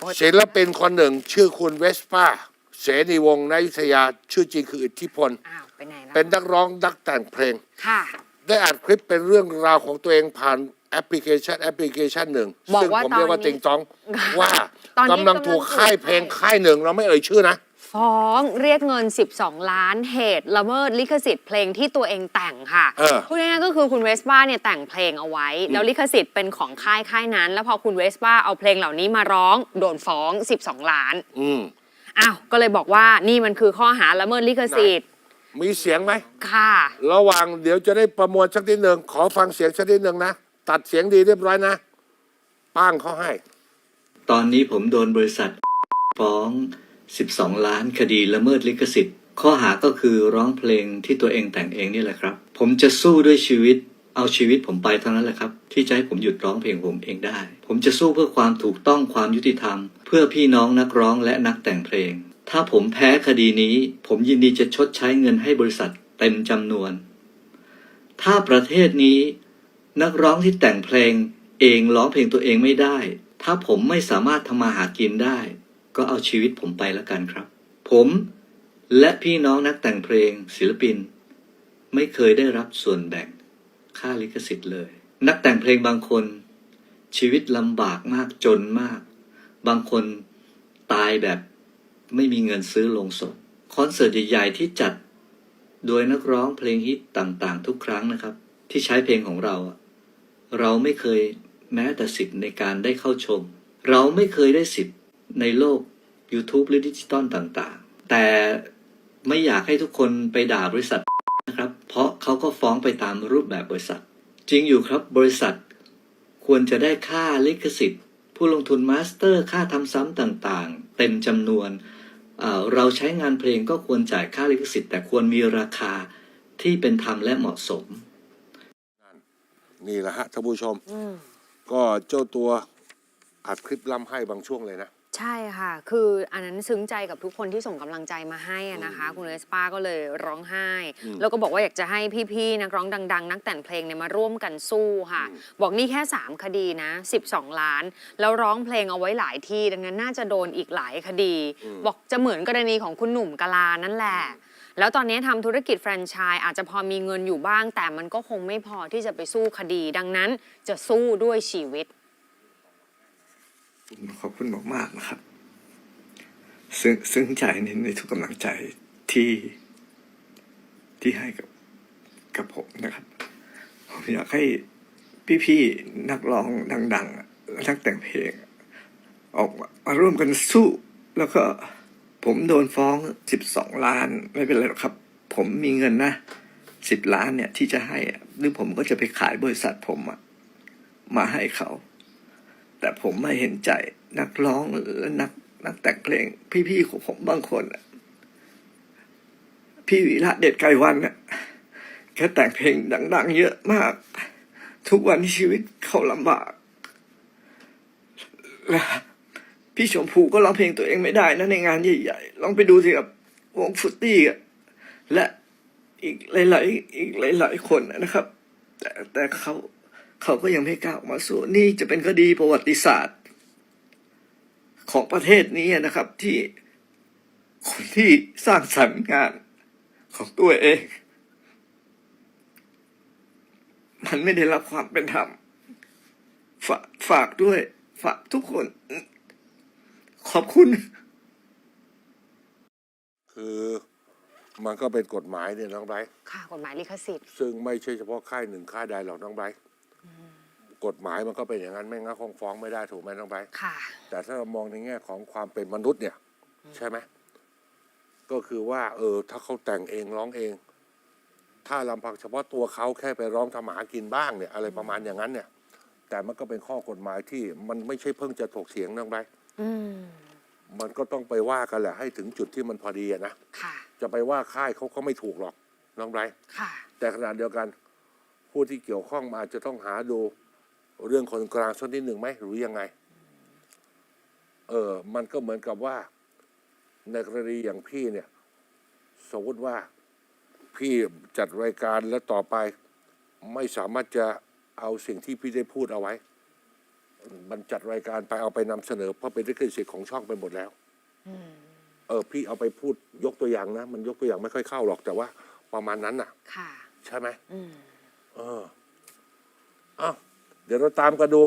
โอ้ยศิลปินคนหนึ่งชื่อคุณเวสป้า เสนีวงศ์นายุทธยา ชื่อจริงคืออิทธิพล อ้าวไปไหนแล้วเป็นนักร้องนักแต่งเพลง ค่ะ ได้อัดคลิปเป็นเรื่องราวของตัวเองผ่านแอปพลิเคชันแอปพลิเคชันหนึ่ง บอกซึ่งว่าผมเรียกว่าตอนนี้ติงตอง ว่าตอนนี้กำลังถูกค่ายเพลงค่ายหนึ่ง เราไม่เอ่ยชื่อนะ ฟ้องเรียกเงิน 12 ล้านเหตุละเมิดลิขสิทธิ์เพลงที่ตัวเองแต่งค่ะเออพูดง่ายๆก็คือคุณเวสป้าเนี่ยแต่งเพลงเอาไว้ แล้วลิขสิทธิ์เป็นของค่ายค่ายนั้น แล้วพอคุณเวสป้าเอาเพลงเหล่านี้มาร้องโดนฟ้อง 12 ล้านอืมอ้าวก็เลยบอกว่านี่มันคือข้อหาละเมิดลิขสิทธิ์มีเสียงไหม ค่ะ ระหว่างเดี๋ยวจะได้ประมวลสักนิดหนึ่งขอฟังเสียงสักนิดหนึ่งนะ ตัดเสียงดีเรียบร้อยนะ ป้างเขาให้ ตอนนี้ผมโดนบริษัท ฟ้อง 12 ล้านคดีละเมิดลิขสิทธิ์ ข้อหาก็คือร้องเพลงที่ตัวเองแต่งเองนี่แหละครับ ผมจะสู้ด้วยชีวิต เอาชีวิตผมไปเท่านั้นแหละครับ ที่จะให้ผมหยุดร้องเพลงผมเองได้ ผมจะสู้เพื่อความถูกต้องความยุติธรรม เพื่อพี่น้องนักร้องและนักแต่งเพลง ถ้าผมแพ้คดีนี้ ผมยินดีจะชดใช้เงินให้บริษัทเต็มจำนวน ถ้าประเทศนี้ นักร้องที่แต่งเพลงเองร้องเพลงตัวเองไม่ได้ ถ้าผมไม่สามารถทำมาหากินได้ ก็เอาชีวิตผมไปแล้วกันครับ ผมและพี่น้องนักแต่งเพลงศิลปิน ไม่เคยได้รับส่วนแบ่งค่าลิขสิทธิ์เลย นักแต่งเพลงบางคน ชีวิตลำบากมากจนมาก บางคนตายแบบไม่มีเงินซื้อลงศพคอนเสิร์ตใหญ่ๆที่จัด โดยนักร้องเพลงฮิตต่างๆ ทุกครั้งนะครับ ที่ใช้เพลงของเรา เราไม่เคยแม้แต่สิทธิ์ในการได้เข้าชม เราไม่เคยได้สิทธิ์ ในโลก YouTube หรือดิจิตอลต่างๆ แต่ไม่อยากให้ทุกคนไปด่าบริษัทนะครับ เพราะเขาก็ฟ้องไปตามรูปแบบบริษัท จริงอยู่ครับบริษัทควรจะได้ค่าลิขสิทธิ์ ผู้ลงทุนมาสเตอร์ ค่าทำซ้ำต่างๆ เต็มจำนวนเอ่อเราใช้งานเพลงก็ควรจ่ายค่าลิขสิทธิ์ แต่ควรมีราคาที่เป็นธรรมและเหมาะสม นี่แหละฮะท่านผู้ชมอืมก็เจ้าตัวอัดคลิปล่ำให้บางช่วงเลยนะ ใช่ค่ะ คืออันนั้นซึ้งใจกับทุกคนที่ส่งกำลังใจมาให้อะนะคะ คุณเวสป้าก็เลยร้องไห้ อืมแล้วก็บอกว่าอยากจะให้พี่ๆนักร้องดัง ๆ นักแต่งเพลงเนี่ยมาร่วมกันสู้ค่ะบอกนี่แค่ 3 คดีนะ 12 ล้าน แล้วร้องเพลงเอาไว้หลายที่ ดังนั้นน่าจะโดนอีกหลายคดี บอกจะเหมือนกรณีของคุณหนุ่มกะลานั่นแหละ แล้วตอนนี้ทำธุรกิจแฟรนไชส์อาจจะพอมีเงินอยู่บ้าง แต่มันก็คงไม่พอที่จะไปสู้คดี ดังนั้นจะสู้ด้วยชีวิต ขอบคุณมากๆนะครับ ซึ่งซึ่งใจในในทุกกำลังใจที่ที่ให้กับกับผมนะครับ ผมอยากให้พี่ๆนักร้องดังๆนักแต่งเพลง ออกมาร่วมกันสู้ แล้วก็ผมโดนฟ้องสิบสองล้านไม่เป็นไรหรอกครับ ผมมีเงินนะสิบล้านเนี่ยที่จะให้อะหรือผมก็จะไปขายบริษัทผมอะมาให้เขา แต่ผมไม่เห็นใจนักร้องและนักนักแต่งเพลง พี่ๆของผมบางคนน่ะพี่วีระเด็ดไกรวันน่ะแค่แต่งเพลงดัง ๆ เยอะมาก ทุกวันชีวิตเขาลำบากและพี่ชมพูก็ร้องเพลงตัวเองไม่ได้นะในงานใหญ่ๆลองไปดูสิกับวงฟุตตี้และอีกหลายๆอีกหลายๆคนนะครับ แต่แต่เขา เขาก็ยังไม่กล้าออกมาสู้นี่จะเป็นคดีประวัติศาสตร์ ของประเทศนี้นะครับที่คนที่สร้างสรรค์งานของตัวเอง มันไม่ได้รับความเป็นธรรมฝากฝากด้วย ฝากทุกคน ขอบคุณ คือมันก็เป็นกฎหมายเนี่ยน้องไบร์ทค่ะกฎหมายลิขสิทธิ์ ซึ่งไม่ใช่เฉพาะค่ายหนึ่งค่ายใดหรอกน้องไบร์ท กฎหมายมันก็เป็นอย่างนั้นไม่งั้นคงฟ้องไม่ได้ถูกไหมน้องไบร์ทค่ะ แต่ถ้าเรามองในแง่ของความเป็นมนุษย์เนี่ย ใช่ไหมก็คือว่า เออ ถ้าเขาแต่งเองร้องเอง ถ้าลำพังเฉพาะตัวเขาแค่ไปร้องทำหมากินบ้างเนี่ย อะไรประมาณอย่างนั้นเนี่ย แต่มันก็เป็นข้อกฎหมายที่มันไม่ใช่เพิ่งจะถกเถียงน้องไบร์ทอืม มันก็ต้องไปว่ากันแหละให้ถึงจุดที่มันพอดีอะนะ ค่ะ จะไปว่าค่ายเขาก็ไม่ถูกหรอกน้องไบรท์ค่ะ แต่ขณะเดียวกัน ผู้ที่เกี่ยวข้องอาจจะต้องหาดู เรื่องคนกลางสักนิดหนึ่งไหมหรือยังไง เออ มันก็เหมือนกับว่า ในกรณีอย่างพี่เนี่ย สมมติว่าพี่จัดรายการและต่อไป ไม่สามารถจะเอาสิ่งที่พี่ได้พูดเอาไว้ มันจัดรายการไปเอาไปนำเสนอ เพราะเป็นลิขสิทธิ์ของช่องไปหมดแล้วเออ พี่เอาไปพูดยกตัวอย่างนะ มันยกตัวอย่างไม่ค่อยเข้าหรอกแต่ว่า ประมาณนั้นน่ะ ค่ะ ใช่ไหมอืมเอออ้า เดี๋ยวเราตามกันดู